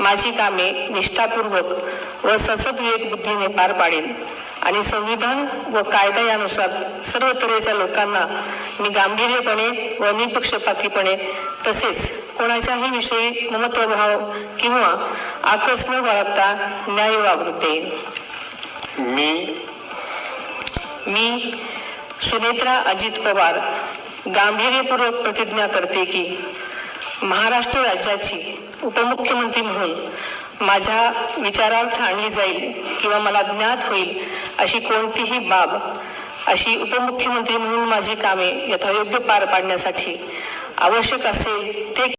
माझी कामे निष्ठापूर्वक व ससद विवेक बुद्धीने पार पाडेन. आणि संविधान व कायदा यानुसार सर्व तऱ्हेच्या लोकांना मी गांभीर्यपणे व निपक्षपातीपणे तसेच कोणाच्याही विषयी ममत्वभाव किंवा आकस न बाळगता न्याय वागणूक देईन. मी मी सुनेत्रा अजित पवार गांभीर्यपूर्वक प्रतिज्ञा करते की महाराष्ट्र राज्याची उपमुख्यमंत्री म्हणून माझ्या विचारार्थ आणली जाईल किंवा मला ज्ञात होईल अशी कोणतीही बाब अशी उपमुख्यमंत्री म्हणून माझी कामे यथायोग्य पार पाडण्यासाठी आवश्यक असेल ते